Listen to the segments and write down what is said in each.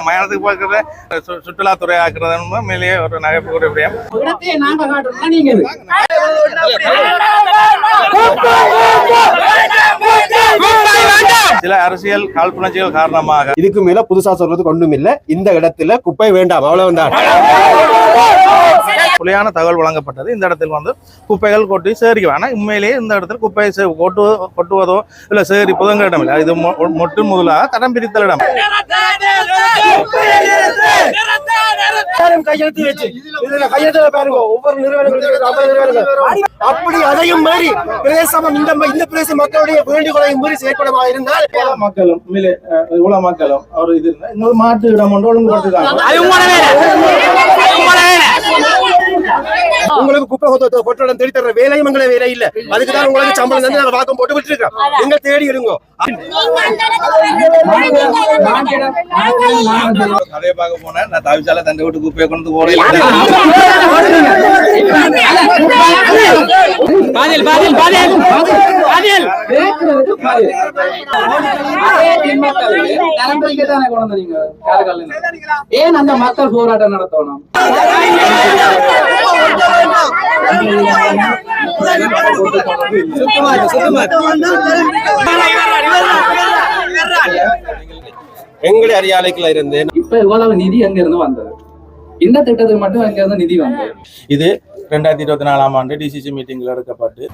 மயானத்துக்கு பார்க்கறத சு- சுற்றுலாத்துறை ஆக்குறது மேலேயே ஒரு நகைப்புக்குரிய விடயம். சில அரசியல் காழ்ப்புணர்ச்சிகள் காரணமாக இதுக்கு மேல புதுசா சொல்றதுக்கு ஒண்ணும் இல்ல இந்த இடத்துல குப்பை வேண்டாம் அவ்வளவுதான். புலியான தகவல் வழங்கப்பட்டது. இந்த இடத்தில் வந்து குப்பைகள் கொட்டி சேரிக்க வேணாம் உண்மையிலேயே இந்த இடத்தில் குப்பையை சே- கொட்டு கொட்டுவதோ இல்ல சேரி புதங்க இடம் இல்லை. இது மொட்டு முதலாக தரம் பிரித்தல் இடம். கையெழுத்து வச்சு. இதுல கையெழுத்துல பாருங்க. ஒவ்வொரு நிறுவனங்களும் அப்படி அதையும் மீறி பிரதேசம் இந்த இந்த பிரதேச மக்களுடைய வேண்டுகோளையும் மீறி செயற்படமாக இருந்தால் மக்களும் உண்மையிலே அஹ், இவ்வளவு மக்களும் அவர் இது இருந்தா இன்னொரு மாட்டு இடம் ஒன்று ஒழுங்குபடுத்துறாங்க உங்களுக்கு குப்பை கொத்த கொட்டடம் தேடி தர வேலையும் எங்களை வேலை இல்ல. அதுக்கு தான் உங்களுக்கு சம்பளம் தந்து நாங்க வாக்கம் போட்டு விட்டு இருக்கோம் நீங்க தேடி இருங்க. அதே பார்க்க போனேன். நான் தவிச்சால தண்டை விட்டு குப்பையை கொண்டு போறேன் பிரிக்கத்தானே கொண்டு வந்தீங்க காரைக்கால்ல. ஏன் அந்த மக்கள் போராட்டம் நடத்தணும்? எங்களுடைய அரியாலைக்குள்ள இருந்து இப்ப இவ்வளவு நிதி எங்க இருந்து வந்தது? இந்த திட்டத்துக்கு மட்டும் எங்க இருந்து நிதி வந்தது? இது ரெண்டாயிரத்தி இருபத்தி நாலாம் ஆண்டு டிசிசி மீட்டிங்கில் எடுக்கப்பட்டு.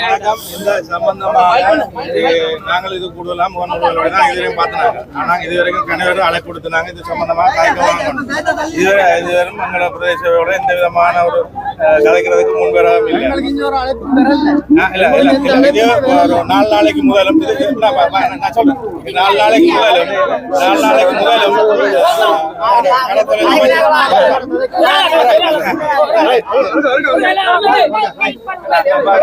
வணக்கம். இந்த சம்பந்தமாக நாங்கள் இது கூடுதலா முகநூல்களோட தான் இதுவரையும் பார்த்தனாங்க ஆனா இதுவரைக்கும் கணவர் அழைப்பு கொடுத்துனாங்க இது சம்பந்தமாக காய்க்க வாங்கணும் இதுவரையும் எங்களோட பிரதேசத்தோட எந்த விதமான ஒரு கலைக்கிறதுக்கு முன்வரவும் இல்லை நாலு நாளைக்கு முதலும் நான் சொல்றேன் நாலு நாளைக்கு முதலும் நாலு நாளைக்கு முதலும்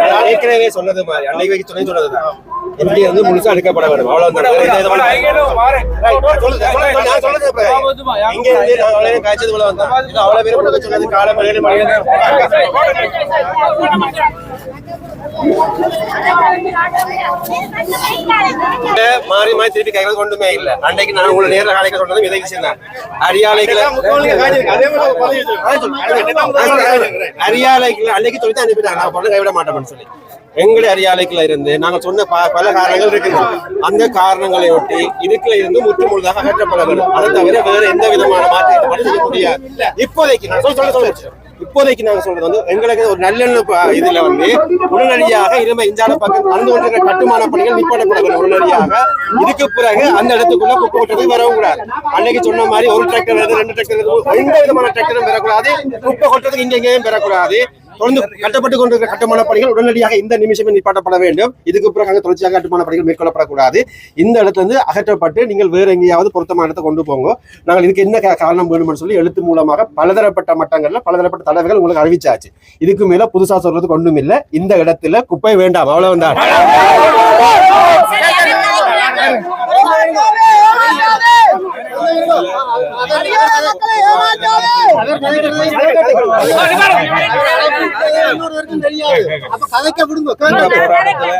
நான் ஏற்கனவே சொன்னது மாதிரி அன்னைக்கு வைக்க துணை சொன்னதுதான் இந்திய வந்து முழுசா எடுக்கப்பட வேண்டும். அவ்வளவு காய்ச்சது போல வந்தேன். அவ்வளவு பேர் சொன்னது காலம் ஏழு மணி மாறி மாறி திருப்பி கைகள் கொண்டுமே இல்ல. அன்னைக்கு நான் உங்களை நேர்ல காலைக்கு சொன்னதும் இதை விஷயம் தான். அரியாலைக்குள்ள அரியாலைக்குள்ள அன்னைக்கு சொல்லி தான் அனுப்பிட்டாங்க நான் பொண்ணு கைவிட மாட்டோம்னு சொல்லி. எங்களுடைய அரியாலைக்குள்ள இருந்து நாங்க சொன்ன பல காரணங்கள் இருக்குது. அந்த காரணங்களை ஒட்டி இதுக்குள்ள இருந்து முற்று முழுதாக அகற்றப்பட வேண்டும் அதை தவிர வேற எந்த விதமான மாற்றத்தை செய்ய முடியாது இப்போதைக்கு நான் சொல்ல சொல்ல சொல்ல இப்போதைக்கு நாங்க சொல்றது வந்து எங்களுக்கு ஒரு நல்லெண்ண இதுல வந்து உடனடியாக இரும இஞ்சால பக்கம் நடந்து கொண்டிருக்கிற கட்டுமான பணிகள் நிப்பாட்டப்பட உடனடியாக இதுக்கு பிறகு அந்த இடத்துக்குள்ள குப்பை கொட்டது வரவும் கூடாது அன்னைக்கு சொன்ன மாதிரி ஒரு டிராக்டர் வருது ரெண்டு டிராக்டர் வருது எந்த விதமான டிராக்டரும் பெறக்கூடாது. குப்பை கொட்டதுக்கு இங்க எங்கேயும் பெறக்கூடாது. தொடர்ந்து கட்டப்பட்டு கொண்டிருக்கிற கட்டுமான பணிகள் உடனடியாக இந்த நிமிஷமே நிப்பாட்டப்பட வேண்டும். இதுக்கு பிறகு அங்கே தொடர்ச்சியாக கட்டுமான பணிகள் மேற்கொள்ளப்படக்கூடாது. இந்த இடத்துல இருந்து அகற்றப்பட்டு நீங்கள் வேற எங்கேயாவது பொருத்தமான இடத்தை கொண்டு போங்க. நாங்கள் இதுக்கு என்ன காரணம் வேணும்னு சொல்லி எழுத்து மூலமாக பலதரப்பட்ட மட்டங்களில் பலதரப்பட்ட தலைவர்கள் உங்களுக்கு அறிவிச்சாச்சு. இதுக்கு மேல புதுசா சொல்றதுக்கு ஒன்றும் இல்லை இந்த இடத்துல குப்பை வேண்டாம். அவ்வளவுதான்.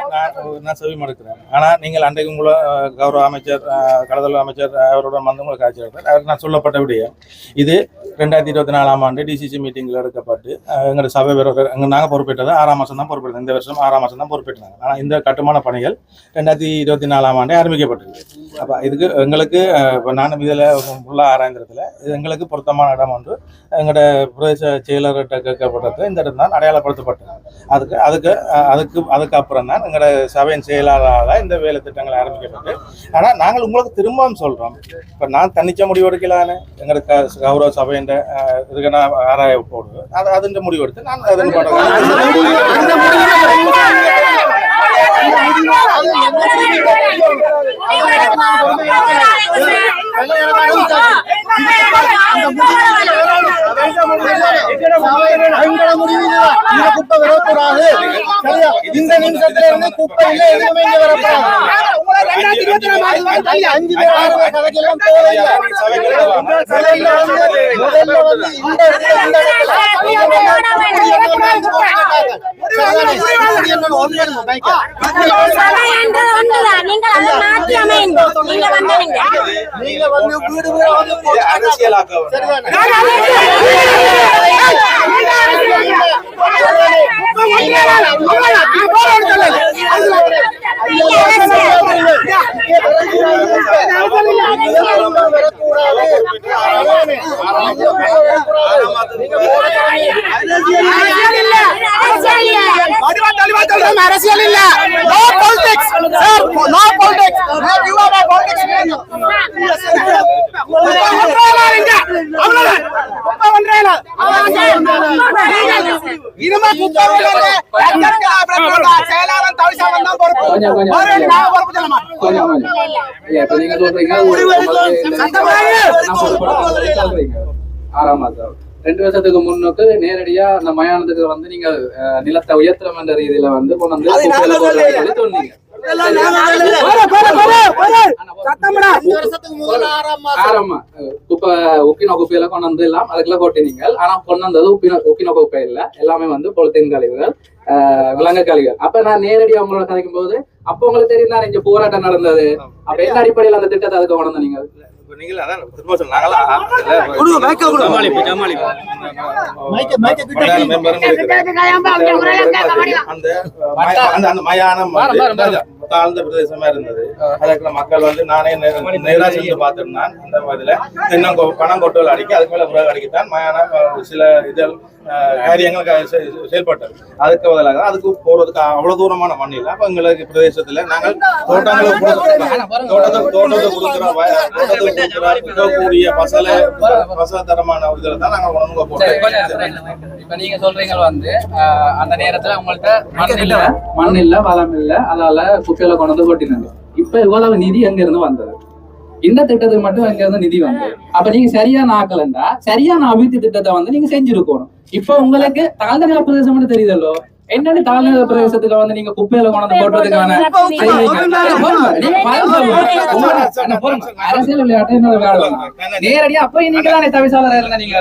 நான் நான் செவி மடுக்கிறேன் ஆனா நீங்கள் அன்றைக்கு உங்களை கௌரவ அமைச்சர் கடதல் அமைச்சர் அஹ், அவருடன் வந்து உங்களை காட்சி அவர் நான் சொல்லப்பட்ட விடயம் இது ரெண்டாயிரத்தி இருபத்தி நாலாம் ஆண்டு டிசிசி மீட்டிங்கில் எடுக்கப்பட்டு அஹ், எங்களோட சபை வீரர்கள் எங்க நாங்கள் பொறுப்பேற்றது ஆறாம் மாதம் தான் பொறுப்பேற்றோம் இந்த வருஷம் ஆறாம் மாதம் தான் பொறுப்பேற்றாங்க ஆனால் இந்த கட்டுமான பணிகள் ரெண்டாயிரத்தி இருபத்தி நாலாம் ஆண்டு ஆரம்பிக்கப்பட்டிருக்கு. அப்போ இதுக்கு எங்களுக்கு இப்போ நானும் இதில் ஃபுல்லாக ஆராய்ந்ததுல இது எங்களுக்கு பொறுத்த பொருத்தமான இடம் ஒன்று. எங்களோட பிரதேச செயலர்கிட்ட கேட்கப்பட்டது. இந்த இடம் தான் அடையாளப்படுத்தப்பட்டது. அதுக்கு அதுக்கு அதுக்கு அதுக்கப்புறம் தான் எங்களோட சபையின் செயலாளரால் இந்த வேலை திட்டங்கள் ஆரம்பிக்கப்பட்டு ஆனால் நாங்கள் உங்களுக்கு திரும்பவும் சொல்கிறோம் இப்போ நான் தனிச்ச முடிவு எடுக்கலான்னு எங்களோட க- கௌரவ சபையின் இதுக்கு நான் ஆராய போடுது. அது அதுன்ற முடிவு எடுத்து நான் அதன் அவங்கள முடிவு இந்த குப்பை வரக்கூடாது சரியா இந்த நிமிஷத்துல இருந்து குப்பை இல்ல எதுவுமே இங்க வரக்கூடாது அஞ்சு பேர் ஆறு பேர் கதைக்கெல்லாம் தேவையில்லை முதல்ல வந்து முதல்ல வந்து இந்த நீங்க வந்து வீடு வந்து அரசியலாக்க அரசியல் இல்ல no politics sir no politics you are politics இனிமே குப்பை செயலாளர் ரெண்டு வருஷத்துக்கு முன்னுக்கு நேரடியா அந்த மயானத்துக்கு வந்து நீங்க நிலத்தை உயர்த்தம் என்ற ரீதியில வந்து கொண்டு வந்து சொன்னீங்க குப்பையில கொண்டு வந்து எல்லாம் அதுக்குள்ள கொட்டினீங்க ஆனா கொண்டு வந்தது உப்பினோ உக்கினோ குப்பை இல்ல. எல்லாமே வந்து பொலித்தீன் கழிவுகள் விலங்கு கழிவுகள். அப்ப நான் நேரடியா உங்களோட கதைக்கும் போது அப்ப உங்களுக்கு தெரியும் தான் இங்க போராட்டம் நடந்தது? அப்ப என்ன அடிப்படையில் அந்த திட்டத்தை அதுக்கு கொண்டு வந்தீங்க? நீங்களே அதான் திரும்ப சொல்ல நாங்களா மைக்க மைக்க கிட்ட மயான மெம்பரும் இருக்கிறாங்க. அந்த அந்த அந்த மயானம். தாழ்ந்த பிரதேசமா இருந்தது. அதுக்கு மக்கள் வந்து நானே நேரா சென்று பார்த்திருந்தான் இந்த மாதிரில. இன்னும் கொ- பணம் கொட்டுகள் அடிக்க அதுக்கு மேல பிறகு அடிக்கத்தான் மயானம் சில இதழ் காரியங்கள் செயல்பட்டது. அதுக்கு பதிலாக அதுக்கு போறதுக்கு அவ்வளவு தூரமான மண் இல்லை. அப்ப எங்களுக்கு பிரதேசத்துல நாங்கள் தோட்டங்களை கொடுக்கிறோம். தோட்டத்தை கொடுக்கிறோம். இருக்கக்கூடிய பசல பசல தரமான இதுல தான் நாங்கள் உணவு போட்டோம். இப்ப நீங்க சொல்றீங்க வந்து அந்த நேரத்துல உங்கள்ட்ட மண் இல்ல. மண் இல்ல வளம் இல்ல அதால குப்பையில கொண்டு வந்து கொட்டினாங்க இப்ப இவ்வளவு நிதி எங்க இருந்து வந்தது? இந்த திட்டத்துக்கு மட்டும் எங்க இருந்து நிதி வந்தது அப்ப நீங்க சரியான ஆக்கலண்டா சரியான அபிவிருத்தி திட்டத்தை வந்து நீங்க செஞ்சிருக்கணும் இப்ப உங்களுக்கு தாழ்ந்த நில பிரதேசம் மட்டும் தெரியுதல்லோ என்னன்னு தாழ்ந்த நில பிரதேசத்துல வந்து நீங்க குப்பையில கொண்டு வந்து பொறுங்க. அரசியல் விளையாட்டு என்னோட வேலை நேரடியா அப்ப நீங்க தானே தவிசாளர் இருந்தா நீங்க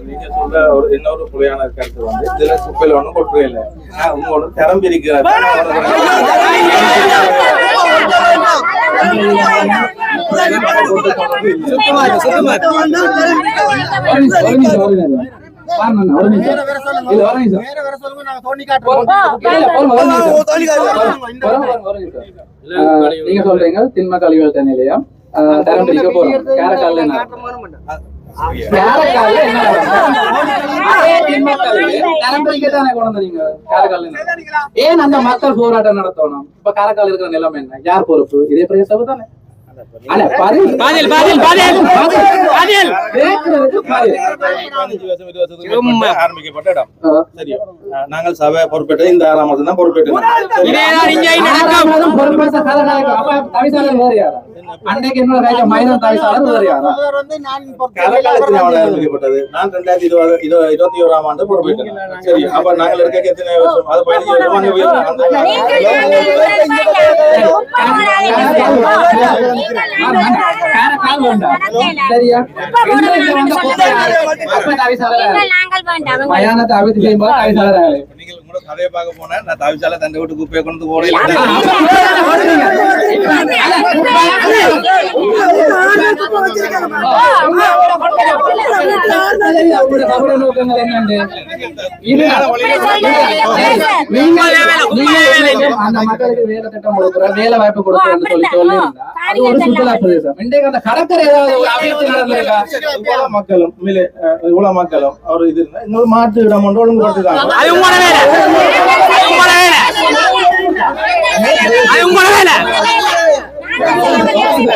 நீங்கள் நீங்க ஒரு இன்னொரு புலியான கருத்து வந்து இதுல ஒண்ணும் கொட்டுவே இல்லை உங்க ஒண்ணு இருக்கிறார் நீங்க சொல்றீங்க திண்ம கழிவுகள் நிலையம். தரம் பிரிக்க போறோம். கேரக்கால்ல கேரக்கால்ல என்ன நடக்கும்? அதே திண்ம கழிவு தரம் பிரிக்க தானே கொண்டு வந்தீங்க? கேரக்கால்ல என்ன? ஏன் அந்த மக்கள் போராட்டம் நடத்தணும்? இப்ப காரைக்கால் இருக்கிற நிலைமை என்ன? யார் பொறுப்பு? இதே பிரதேச தானே. ஆரம்பிக்கப்பட்ட இடம் ஆஹ், சரி நாங்கள் சபை பொறுப்பேற்றது இந்த ஆறாம் மாதம் தான் பொறுப்பேற்ற? அன்னைக்கு இன்னொரு கையில மைதான் தவிசாளர் வேற யாரா? முதல்வர் வந்து நான் கலகாலத்தில் ரெண்டாயிரத்தி இருபது இரு- இருபத்தி ஓராம் ஆண்டு பொறுப்பேற்றேன் சரி அப்ப நாங்கள் இருக்க எத்தனை வருஷம் அது பதினஞ்சு வருஷம் அங்க போயிருந்தோம். அந்த மயானத்தை செய்யும்போது நீங்கள் கதையை பார்க்க போனா நான் தவிச்சால தண்டை விட்டு குப்பையை கொண்டு போறேன் அவங்களோட சபையோட நோக்கங்கள் என்னண்டு? இது- நீங்க- நீங்க அந்த மக்களுக்கு வேலை திட்டம் கொடுக்குறோம் வேலை வாய்ப்பு கொடுக்குறோம்னு சொல்லி சொல்லியிருந்தா அது ஒரு சுற்றுலா பிரதேசம். இன்றைக்கு அந்த கடற்கரை ஏதாவது ஒரு அபிவிருத்தி நடந்திருக்கா? இவ்வளவு மக்களும் உண்மையிலே, அஹ், இவ்வளவு மக்களும். அவர் இது இருந்தா இன்னொரு மாட்டு இடம் ஒன்று ஒழுங்குபடுத்துறாங்க அது உங்களோட வேலை. நாங்க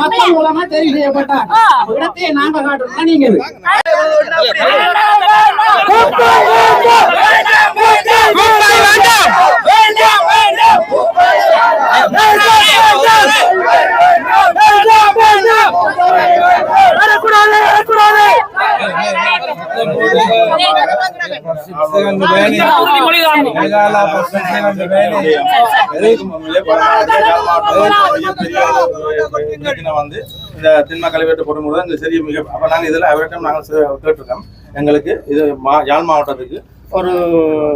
மக்கள் மூலமா தெரிவு செய்யப்பட்டாங்க இடத்தை நாங்க காட்டுறோம் நீங்க இது. அந்த வேலை- மேகாலா வந்து இந்த திண்ம கழிவேட்டு பொறுமுறை இந்த சரி மிக அப்போ நாங்கள் இதில் அவர்கிட்ட நாங்கள் கேட்டிருக்கோம் எங்களுக்கு இது மா- யாழ் மாவட்டத்துக்கு ஒரு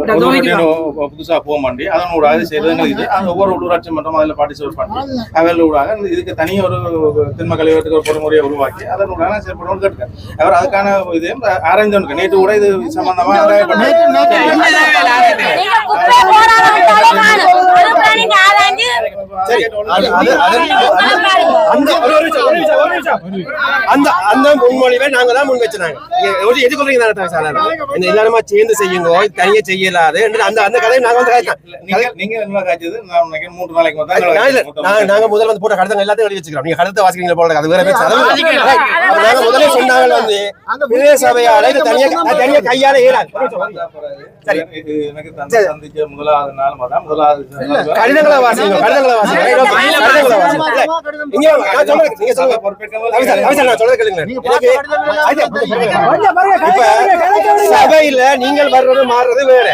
ஒரு routine ஒ- புதுசா போக மாட்டி அதன் ஊடாக இது செய்யறது இது அது ஒவ்வொரு உள்ளூராட்சி மன்றம் அதில் பார்ட்டிசிபேட் பண்ணி அவர்கள் ஊடாக இதுக்கு தனி ஒரு திண்ம கழிவேட்டுக்கு ஒரு பொறுமுறையை உருவாக்கி அதன் ஊடாக செயல்படணும்னு கேட்டிருக்கேன் அவர் அதுக்கான இது ஆராய்ந்து நேற்று கூட இது சம்பந்தமா ஆராயப்பட்டது சரி. அது- அது- அது- அந்த. அந்த முன்மொழிவை நாங்க தான் முன் வச்சிருந்தாங்க எது சொல்றீங்க தானே சாதாரண இந்த எல்லாருமா சேர்ந்து செய்யுங்க? தனியா செய்யலாது என்று அந்த அந்த கதையை நாங்க வந்து கதைத்தோம். நீங்க நீங்க மூன்று நாளைக்கு நாங்க முதல்ல வந்து போட்ட கடத்தங்க எல்லாத்தையும் எழுதி வச்சுக்கிறோம். நீங்க கடத்த வாசிக்கிறீங்க போல அது வேற பேச்சு அது வேற. அப்ப நாங்க முதல்ல சொன்னாங்க வந்து பிரதேச சபையால இது தனியா தனியா கையால ஏறாது. சரி. இது எனக்கு தந்தை சந்திச்ச முதலாவது நாள் முதலாவது கடிதங்களை வாசிங்க கடிதங்களை வாசிங்க. கடிதங்களை வாசிங்க. நீங்க சொல்லுங்க. சபையில நீங்கள் வர்றது மாறுறது வேற.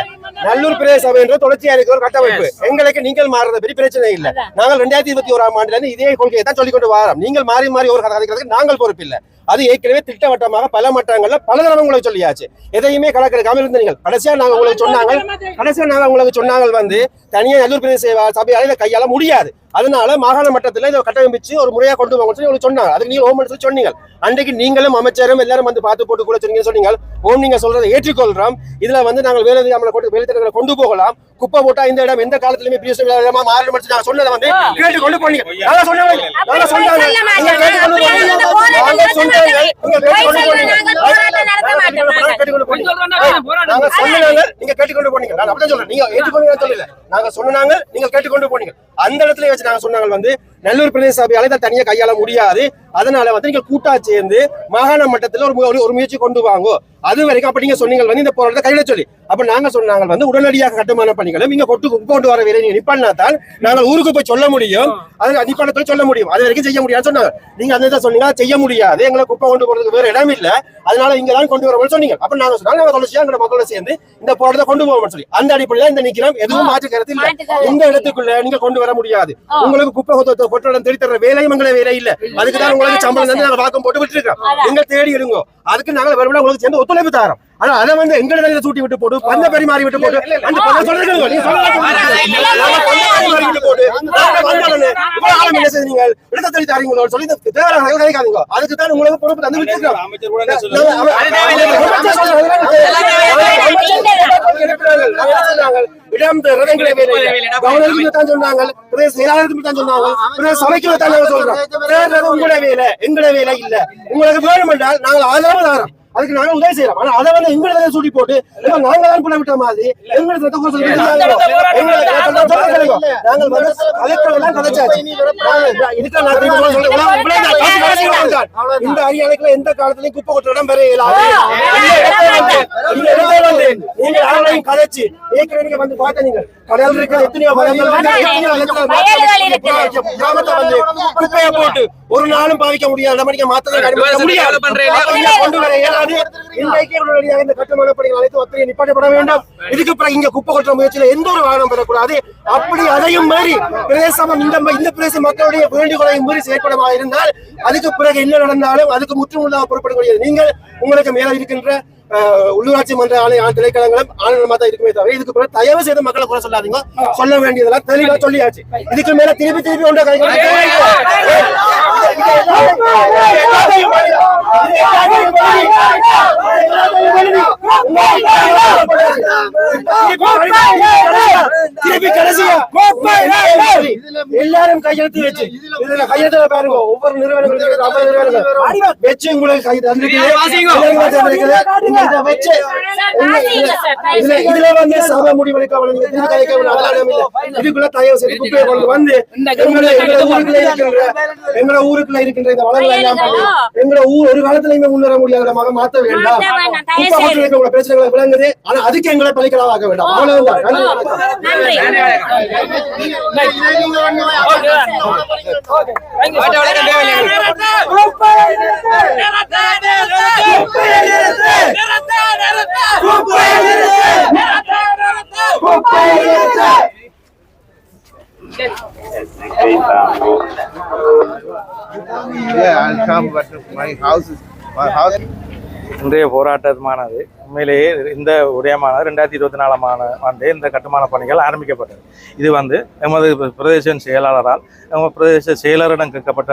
நல்லூர் பிரதேச சபை என்ற தொடர்ச்சியா இருக்கிற ஒரு கட்டமைப்பு. எங்களுக்கு நீங்கள் மாறுறது பெரிய பிரச்சனை இல்ல. நாங்கள் ரெண்டாயிரத்தி இருபத்தி ஓராம் ஆண்டுல இருந்து இதே கொள்கையை தான் சொல்லிக் கொண்டு வரோம். நீங்கள் மாறி மாறி ஒரு கதை கதைக்கிறதுக்கு நாங்கள் பொறுப்பு இல்ல. அது ஏற்கனவே திட்டவட்டமாக பல மட்டங்கள்ல பல தடவை உங்களுக்கு சொல்லியாச்சு. எதையுமே கணக்கெடுக்காம இருந்த நீங்கள். கடைசியா நாங்க உங்களுக்கு சொன்னாங்க கடைசியா நாங்க உங்களுக்கு சொன்னாங்க வந்து தனியா நல்லூர் பிரதேச சபையால கையாள முடியாது. அதனால மாகாண மட்டத்துல இதை கட்டமைச்சு ஒரு முறையா கொண்டு போங்க சொல்லி உங்களுக்கு சொன்னாங்க. அதுக்கு நீங்க ஓம் சொல்லி சொன்னீங்க. அன்றைக்கு நீங்களும் அமைச்சரும் எல்லாரும் வந்து பார்த்து போட்டு கூட சொன்னீங்க சொன்னீங்க. ஓம் நீங்க சொல்றதை ஏற்றுக்கொள்றோம். இதுல வந்து நாங்கள் வேலை நம்மளை கொண்டு வேலை திட்டங்களை கொண்டு போகலாம். குப்பை போட்டா இந்த இடம் எந்த காலத்திலுமே இல்லாத இடமா மாறணும் மட்டும் நாங்க சொன்னதை வந்து கேட்டு கொண்டு போனீங்க. சொன்னாங்க. சொன்னாங்க. நீங்க சொன்னாங்க நீங்க கேட்டுக்கொண்டு போனீங்க. நான் அப்படிதான் சொல்றேன். நீங்க ஏற்றுக்கொண்டு சொல்லல. நாங்க சொன்னாங்க நீங்க கேட்டுக்கொண்டு போனீங்க. அந்த இடத்துல வச்சு நாங்க சொன்னாங்க வந்து நல்லூர் பிரதேச சபையால இதை தனியா கையாள முடியாது. அதனால வந்து நீங்க கூட்டா சேர்ந்து மாகாண மட்டத்துல ஒரு ஒரு முயற்சி கொண்டு வாங்கோ. அது வரைக்கும் அப்ப நீங்க சொன்னீங்க வந்து இந்த போராட்டத்தை கையில சொல்லி. அப்ப நாங்க சொன்னாங்க வந்து உடனடியாக கட்டுமான பணிகளும் நீங்க கொட்டு கொண்டு வர வேலை நீங்க நிப்பாட்டினா தான் நாங்கள் ஊருக்கு போய் சொல்ல முடியும். அது நிப்பாட்டத்தில் சொல்ல முடியும். அது வரைக்கும் செய்ய முடியாதுன்னு சொன்னாங்க. நீங்க அந்த சொன்னீங்க செய்ய முடியாது. எங்களை குப்பை கொண்டு போறதுக்கு வேற இடம் இல்ல. அதனால இங்க தான் கொண்டு வரணும்னு சொன்னீங்க. அப்ப நாங்க சொன்னாங்க நாங்க தொடர்ச்சியா எங்க மக்களோட சேர்ந்து இந்த போராட்டத்தை கொண்டு போவோம்னு சொல்லி. அந்த அடிப்படையில இந்த நிக்கிறோம். எதுவும் மாற்று கருத்து இல்ல. இந்த இடத்துக்குள்ள நீங்க கொண்டு வர முடியாது. உங்களுக்கு குப்பை கொத்த கொட்டடம் தேடி தர வேலையும் எங்களை வேலை இல்ல. அதுக்கு தான் உங்களுக்கு சம்பளம் தந்து நாங்க வாக்கம் போட்டு விட்டுருக்கோம். நீங்க தேடி எடுங்க. அதுக்கு நாங்க வரும்போது உங்களுக்கு சேர்ந்து ஒத்துழைப்பு தரோம் ஆனா அதை வந்து எங்க தலையில சூட்டி விட்டு போட்டு பந்த பரிமாறி விட்டு போட்டு அந்த பந்த சொல்றீங்க நீங்க சொல்லுங்க. அதுக்கு தான் உங்களுக்கு பொறுப்பு தந்து சொன்னாங்க, இடம் இல்லை. கவர்னருக்கு தான் சொன்னாங்க பிரதேச செயலாளருக்கு தான் சொன்னாங்க பிரதேச சபைக்கு தான் சொல்றோம் உங்களோட வேலை எங்களோட வேலை இல்ல உங்களுக்கு வேணும் என்றால் நாங்கள் ஆதரவு தரோம் அதுக்கு நாங்க உதவி செய்யறோம். ஆனா அதை வந்து எங்களை சூட்டி போட்டு இப்ப நாங்க தான் புள்ள விட்ட மாதிரி எங்களுக்கு எங்களுக்கு. நாங்கள். இந்த அரியணைக்குள்ள எந்த காலத்திலையும் குப்பை கொட்ட இடம் பெற இயலாது இந்த இடத்தை வந்து- இந்த இடத்தை வந்து நீங்க யாரையும் கதைச்சு ஏற்கனவே வந்து பார்த்த நீங்க. கடல் இருக்கிற எத்தனையோ. கிராமத்தை வந்து குப்பையை போட்டு ஒரு நாளும் பாவிக்க முடியாது நடவடிக்கை முடியாது இங்க கொண்டு வர இயலாது இன்றைக்கு உடனடியாக இந்த கட்டுமான பணிகள் அனைத்து ஒத்திரை நிப்பாட்டப்பட வேண்டும் இதுக்கு பிறகு இங்க குப்பை கொட்டுற முயற்சியில எந்த ஒரு வாகனம் பெறக்கூடாது அப்படி அதையும் மீறி பிரதேசம் இந்த இந்த பிரதேச மக்களுடைய வேண்டுகோளையும் மீறி செயற்படமாக இருந்தால் அதுக்கு பிறகு என்ன நடந்தாலும் அதுக்கு முற்றுமுழுதாக பொறுப்படக்கூடியது நீங்கள் உங்களுக்கு மேல இருக்கின்ற உள்ளூராட்சி மன்ற ஆணைய ஆண் திணைக்களங்களும் ஆணையமா தான் இருக்குமே தவிர இதுக்கு பிறகு தயவு செய்து மக்களை குறை சொல்லாதீங்க சொல்ல வேண்டியதெல்லாம் தெளிவா சொல்லியாச்சு இதுக்கு மேல திருப்பி திருப்பி ஒன்றை திருப்பி கடைசியா எல்லாரும் கையெழுத்து வச்சு இதுல கையெழுத்துல பாருங்க. ஒவ்வொரு நிறுவனங்களும் ஐம்பது நிறுவனங்கள் வச்சு உங்களுக்கு கையெழுத்து வச்சு இதுல இதுல வந்து சபை முடிவெடுக்க. இதுக்குள்ள தயவு செய்து. குப்பையை கொண்டு வந்து எங்களை எங்களை ஊருக்குள்ள இருக்கின்ற இந்த வளங்களை எல்லாம் பண்ணி எங்களை ஊர் ஒரு காலத்திலயுமே முன்னேற முடியாத மாத்த வேண்டாம் மாத்த பிரச்சனைகளை விளங்குது. ஆனா அதுக்கு எங்களை பலிக்கலாக வேண்டாம். நன்றி. Yeah, I'll come, but my house is, my house. இன்றைய போராட்டமானது உண்மையிலேயே இந்த உடையமானது ரெண்டாயிரத்தி இருபத்தி நாலாம் ஆண்டு இந்த கட்டுமான பணிகள் ஆரம்பிக்கப்பட்டது. இது வந்து எமது பிரதேச செயலாளரால் எமது பிரதேச செயலரிடம் கேட்கப்பட்ட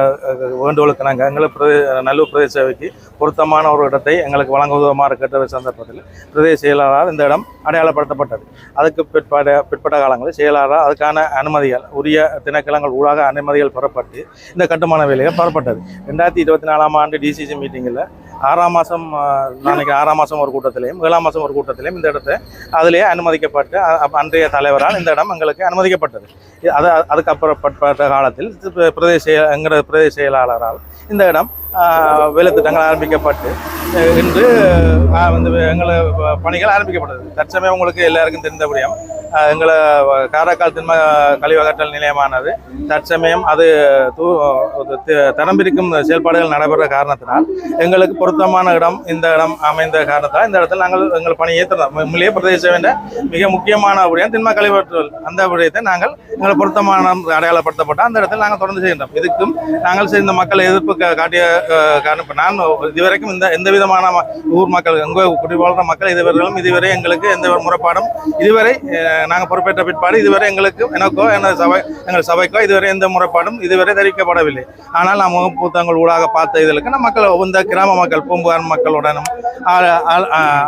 வேண்டுகோளுக்கு நாங்கள் எங்களை பிரதே நல்லூர் பிரதேச சபைக்கு பொருத்தமான ஒரு இடத்தை எங்களுக்கு வழங்குவதுமாறு கேட்ட சந்தர்ப்பத்தில். பிரதேச செயலாளரால் இந்த இடம் அடையாளப்படுத்தப்பட்டது. அதுக்கு பிற்பாடு பிற்பட்ட காலங்களில் செயலாளரால் அதுக்கான அனுமதிகள் உரிய திணைக்களங்கள் ஊடாக அனுமதிகள் பெறப்பட்டு இந்த கட்டுமான வேலைகள் பெறப்பட்டது ரெண்டாயிரத்தி இருபத்தி நாலாம் ஆண்டு டிசிசி மீட்டிங்கில் ஆறாம் மாதம் நாளைக்கு ஆறாம் மாதம் ஒரு கூட்டத்திலையும் ஏழாம் மாதம் ஒரு கூட்டத்திலையும் இந்த இடத்தை அதிலேயே அனுமதிக்கப்பட்டு அன்றைய தலைவரால் இந்த இடம் எங்களுக்கு அனுமதிக்கப்பட்டது. இது- அது அதுக்கப்புறப்பட்ட காலத்தில் பிரதேச எங்களது எங்களோட பிரதேச செயலாளரால் இந்த இடம் வெளித்திட்டங்கள் ஆரம்பிக்கப்பட்டு இன்று வந்து எங்களை பணிகள் ஆரம்பிக்கப்பட்டது. தற்சமயம் உங்களுக்கு எல்லாருக்கும் தெரிந்தபடியும் எங்களை காரைக்கால் திண்ம கழிவகற்றல் நிலையமானது தற்சமயம் அது தூ அது தரம் பிரிக்கும் செயல்பாடுகள் நடைபெற காரணத்தினால் எங்களுக்கு பொருத்தமான இடம் இந்த இடம் அமைந்த காரணத்தால் இந்த இடத்துல நாங்கள் எங்கள் பணியை ஏற்றுறோம். உண்மையிலேயே பிரதேச வேண்ட மிக முக்கியமான விடயம் திண்ம கழிவற்றல் அந்த விடயத்தை நாங்கள் எங்களை பொருத்தமான அடையாளப்படுத்தப்பட்ட அந்த இடத்தில் நாங்கள் தொடர்ந்து செய்கின்றோம். இதுக்கும் நாங்கள் சேர்ந்த மக்கள் எதிர்ப்பு காட்டிய காரணம் நான் இதுவரைக்கும் இந்த எந்த விதமான ம- ஊர் மக்கள் எங்கள் குடிவாழ்ற மக்கள் இதுவரையிலும் இதுவரை எங்களுக்கு எந்த முறைப்பாடும் இதுவரை நாங்கள் பொறுப்பேற்ற பிற்பாடு இதுவரை எங்களுக்கு எனக்கோ எனது சபை எங்கள் சபைக்கோ இதுவரை எந்த முறைப்பாடும் இதுவரை தெரிவிக்கப்படவில்லை ஆனால் நாம் முகப்புத்தங்கள் ஊடாக பார்த்த இதற்கு நம்ம மக்கள் இந்த கிராம மக்கள் பூம்புகார் மக்களுடனும்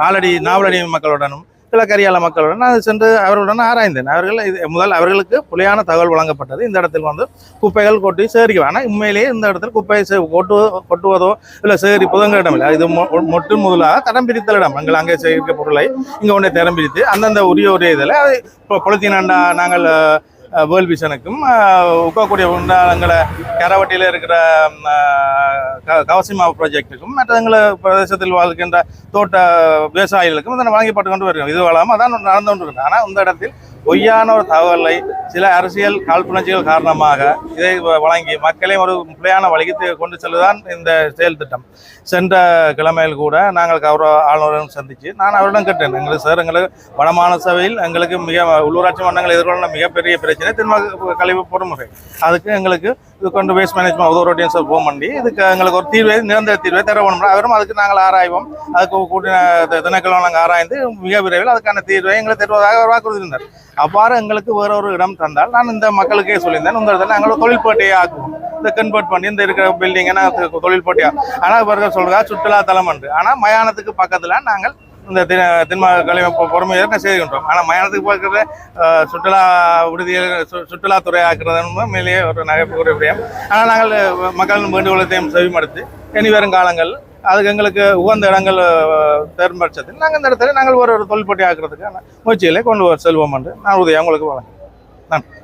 ஆலடி நாவலடி மக்களுடனும் கிழக்கரியால மக்களுடன் நான் சென்று அவர்களுடன் ஆராய்ந்தேன். அவர்கள் இது முதல் அவர்களுக்கு புலியான தகவல் வழங்கப்பட்டது. இந்த இடத்தில் வந்து குப்பைகள் கொட்டி சேகரிக்க ஆனால் உண்மையிலேயே இந்த இடத்தில் குப்பையை சே- கொட்டு கொட்டுவதோ இல்லை சேகரிப்பதோ இடம் இல்லை இது மொ- மொட்டு முதலாக தரம் பிரித்தல் இடம். எங்கள் அங்கே சேகரிக்க பொருளை இங்கே ஒன்றை தரம் பிரித்து அந்தந்த உரிய உரிய இதில் இப்போ பொலித்தீனாண்டா நாங்கள் வேர்ல்ட் விஷனுக்கும் உக்கக்கூடிய உண்டாங்களை கரவட்டியில் இருக்கிற க- கவசிமா ப்ராஜெக்ட்டுக்கும் மற்ற எங்களை பிரதேசத்தில் வாழ்கின்ற தோட்ட விவசாயிகளுக்கும் இதனை வழங்கப்பட்டு கொண்டு வருகிறோம். இது வளமாக அதான் நடந்து கொண்டு இருக்கு ஆனால் இந்த இடத்தில் பொய்யான ஒரு தகவலை சில அரசியல் காழ்ப்புணர்ச்சிகள் காரணமாக இதை வ- வழங்கி மக்களையும் ஒரு பிழையான வழிக்கு கொண்டு செல்லுதான் இந்த செயல் திட்டம். சென்ற கிழமையில் கூட நாங்கள் கௌரவ ஆளுநரும் சந்தித்து நான் அவரிடம் கேட்டேன் எங்களுக்கு சார் எங்களுக்கு வடமான சபையில் எங்களுக்கு மிக உள்ளூராட்சி மன்றங்கள் எதிர்கொள்ள மிகப்பெரிய பிரச்சனை திரும்ப கழிவு பொறுமுறை அதுக்கு எங்களுக்கு இது கொண்டு வேஸ்ட் மேனேஜ்மெண்ட் உதவுறோட்டியும் சார் ஃபோன் பண்ணி இதுக்கு எங்களுக்கு ஒரு தீர்வை நிரந்தர தீர்வை தர வேணும். அவரும் அதுக்கு நாங்கள் ஆராய்வோம். அதுக்கு கூட்டின தினக்கிழமை நாங்கள் ஆராய்ந்து மிக விரைவில் அதுக்கான தீர்வை எங்களுக்கு தருவதாக அவர் வாக்குறுதியிருந்தார் அவ்வாறு எங்களுக்கு வேற ஒரு இடம் தந்தால் நான் இந்த மக்களுக்கே சொல்லியிருந்தேன் உங்கள் நாங்கள் தொழில் தொழில்பேட்டையை ஆக்குவோம். இந்த கன்வெர்ட் பண்ணி இந்த இருக்கிற பில்டிங்கை நாங்கள் தொழில்பேட்டையா ஆனால் இவர்கள் சொல்றா சுற்றுலா தலம் என்று. ஆனால் மயானத்துக்கு பக்கத்தில் நாங்கள் இந்த தி- திண்ம பொறுமையாக பொ- பொறுமையை செய்கின்றோம் ஆனால் மயானத்துக்கு பக்கத்தில் சுற்றுலா விடுதிகள் சு- சுற்றுலாத்துறை ஆக்குறது மேலேயே ஒரு நகைப்புக்குரிய விடயம். ஆனால் நாங்கள் மக்களின் வேண்டுகோளத்தையும் செவிமடுத்து இனி வரும் காலங்கள் அதுக்கு எங்களுக்கு உகந்த இடங்கள் தேர்ந்தெடுத்ததில் நாங்கள் இந்த இடத்துல நாங்கள் ஒரு ஒரு தொழில்போட்டி ஆக்குறதுக்கான முயற்சிகளை கொண்டு செல்வோம் என்று நான் உதவி உங்களுக்கு வழங்குகிறேன். நன்றி.